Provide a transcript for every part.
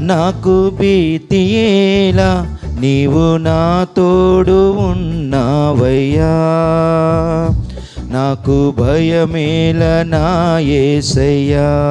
నాకు భీతియేలా నీవు నా తోడు ఉన్నావయ్యా. నాకు భయమేల నా ఏసయ్యా.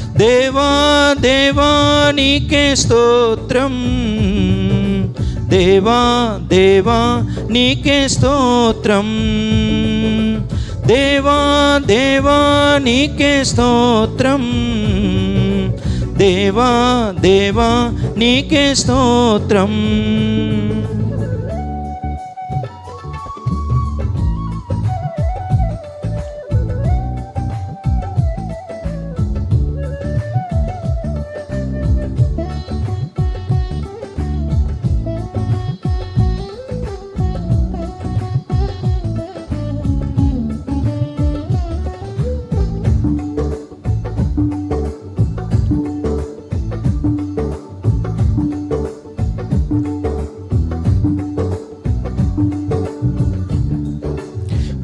దేవా దేవా నీకే స్తోత్రం. దేవా దేవా నీకే స్తోత్రం. దేవా దేవా నీకే స్తోత్రం. దేవా దేవా నీకే స్తోత్రం.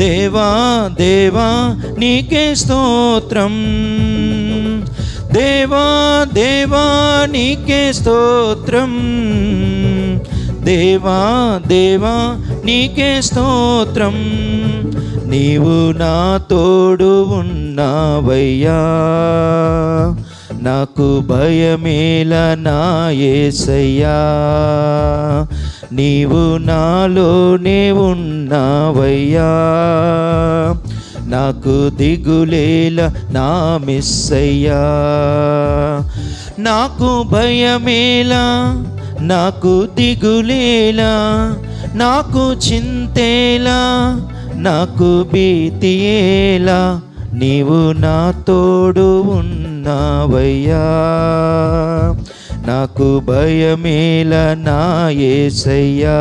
దేవా దేవా నీకే స్తోత్రం. దేవా దేవా నీకే స్తోత్రం. దేవా దేవా నీకే స్తోత్రం. నీవు నా తోడు ఉన్నావయ్యా. నాకు భయమేల నా ఏసయ్యా. నీవు నాలోనే ఉన్నావయ్యా. నాకు దిగులేల నా మిస్సయ్యా. నాకు భయమేలా నాకు దిగులేలా నాకు చింతేలా నాకు భీతియేలా. నీవు నా తోడు ఉన్నావయ్యా. నాకు భయమేల నా ఏసయ్యా.